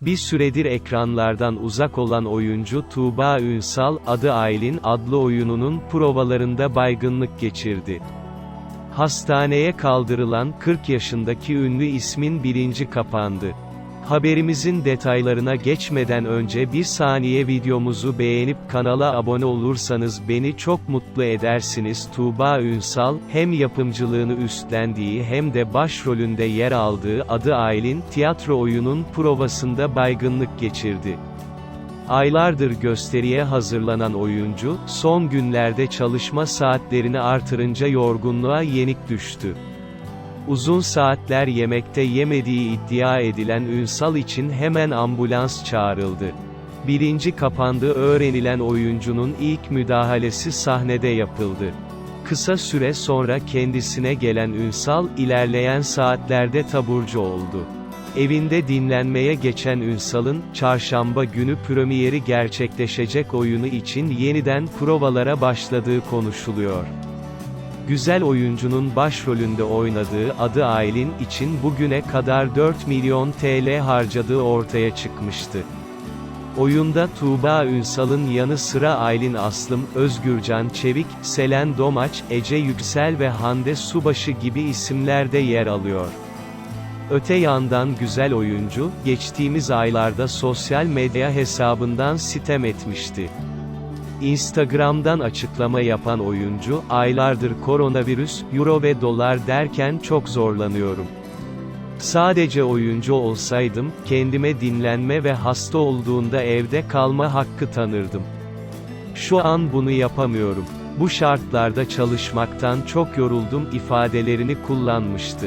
Bir süredir ekranlardan uzak olan oyuncu Tuğba Ünsal, adı Aylin adlı oyununun provalarında baygınlık geçirdi. Hastaneye kaldırılan 40 yaşındaki ünlü ismin bilinci kapandı. Haberimizin detaylarına geçmeden önce bir saniye videomuzu beğenip kanala abone olursanız beni çok mutlu edersiniz. Tuğba Ünsal, hem yapımcılığını üstlendiği hem de başrolünde yer aldığı adı Aylin, tiyatro oyunun provasında baygınlık geçirdi. Aylardır gösteriye hazırlanan oyuncu, son günlerde çalışma saatlerini artırınca yorgunluğa yenik düştü. Uzun saatler yemekte yemediği iddia edilen Ünsal için hemen ambulans çağrıldı. Birinci kapandığı öğrenilen oyuncunun ilk müdahalesi sahnede yapıldı. Kısa süre sonra kendisine gelen Ünsal, ilerleyen saatlerde taburcu oldu. Evinde dinlenmeye geçen Ünsal'ın, çarşamba günü premieri gerçekleşecek oyunu için yeniden provalara başladığı konuşuluyor. Güzel oyuncunun başrolünde oynadığı adı Aylin için bugüne kadar 4 milyon TL harcadığı ortaya çıkmıştı. Oyunda Tuğba Ünsal'ın yanı sıra Aylin Aslım, Özgürcan Çevik, Selen Domaç, Ece Yüksel ve Hande Subaşı gibi isimler de yer alıyor. Öte yandan güzel oyuncu, geçtiğimiz aylarda sosyal medya hesabından sitem etmişti. Instagram'dan açıklama yapan oyuncu, aylardır koronavirüs, euro ve dolar derken çok zorlanıyorum. Sadece oyuncu olsaydım, kendime dinlenme ve hasta olduğunda evde kalma hakkı tanırdım. Şu an bunu yapamıyorum. Bu şartlarda çalışmaktan çok yoruldum ifadelerini kullanmıştı.